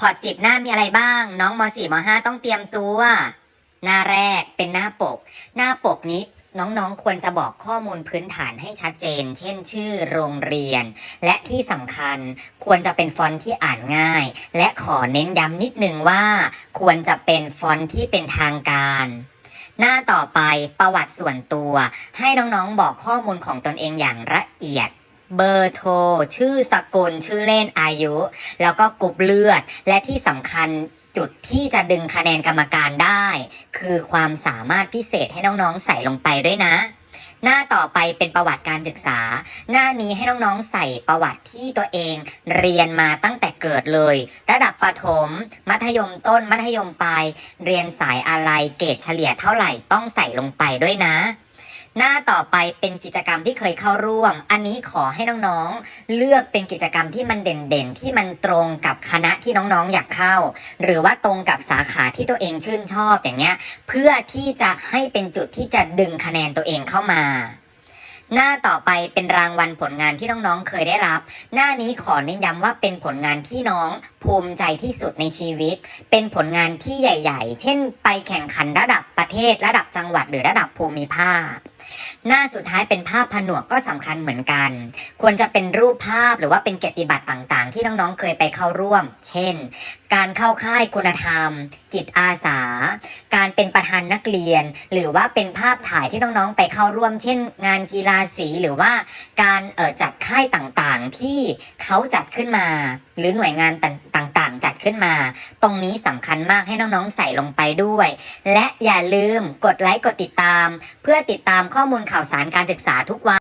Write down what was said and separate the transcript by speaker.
Speaker 1: พอร์ตสิบหน้ามีอะไรบ้าง น้องมสี่มห้าต้องเตรียมตัว หน้าแรกเป็นหน้าปก หน้าปกนี้น้องๆ ควรจะบอกข้อมูลพื้นฐานให้ชัดเจน เช่น ชื่อโรงเรียน และที่สำคัญควรจะเป็นฟอนต์ที่อ่านง่าย และขอเน้นย้ำนิดนึงว่า ควรจะเป็นฟอนต์ที่เป็นทางการ หน้าต่อไปประวัติส่วนตัว ให้น้องๆ บอกข้อมูลของตนเองอย่างละเอียด เบอร์โทร ชื่อสกุล ชื่อเล่นอายุ แล้วก็กรุ๊ปเลือด และที่สำคัญจุดที่จะดึงคะแนนกรรมการได้ คือความสามารถพิเศษให้น้องๆใส่ลงไปด้วยนะ หน้าต่อไปเป็นประวัติการศึกษา หน้านี้ให้น้องๆใส่ประวัติที่ตัวเองเรียนมาตั้งแต่เกิดเลย ระดับประถม มัธยมต้น มัธยมปลาย เรียนสายอะไรเกรดเฉลี่ยเท่าไหร่ต้องใส่ลงไปด้วยนะ หน้าต่อไปเป็นกิจกรรมที่เคยเข้าร่วม อันนี้ขอให้น้องๆ เลือกเป็นกิจกรรมที่มันเด่นๆ ที่มันตรงกับคณะที่น้องๆ อยากเข้า หรือว่าตรงกับสาขาที่ตัวเองชื่นชอบอย่างเงี้ย เพื่อที่จะให้เป็นจุดที่จะดึงคะแนนตัวเองเข้ามาหน้าต่อไปเป็นรางวัลผลงานที่น้องๆ เคยได้รับ หน้านี้ขอเน้นย้ำว่าเป็นผลงานที่น้องภูมิใจที่สุดในชีวิต เป็นผลงานที่ใหญ่ ๆ เช่น ไปแข่งขันระดับประเทศ ระดับจังหวัดหรือระดับภูมิภาค หน้าสุดท้ายเป็นภาพผนวกก็สำคัญเหมือนกัน ควรจะเป็นรูปภาพหรือว่าเป็นเกียรติบัตรต่างๆ ที่น้องๆเคยไปเข้าร่วม เช่น การเข้าค่ายคุณธรรม จิตอาสา การเป็นประธานนักเรียน หรือว่าเป็นภาพถ่ายที่น้องๆไปเข้าร่วม เช่น งานกีฬาสีหรือว่าการเออจัดค่ายต่างๆ ที่เขาจัดขึ้นมา หรือหน่วยงานต่าง จัดขึ้นมา ตรงนี้สำคัญมากให้น้องๆใส่ลงไปด้วย และอย่าลืมกดไลค์กดติดตาม เพื่อติดตามข้อมูลข่าวสารการศึกษาทุกวัน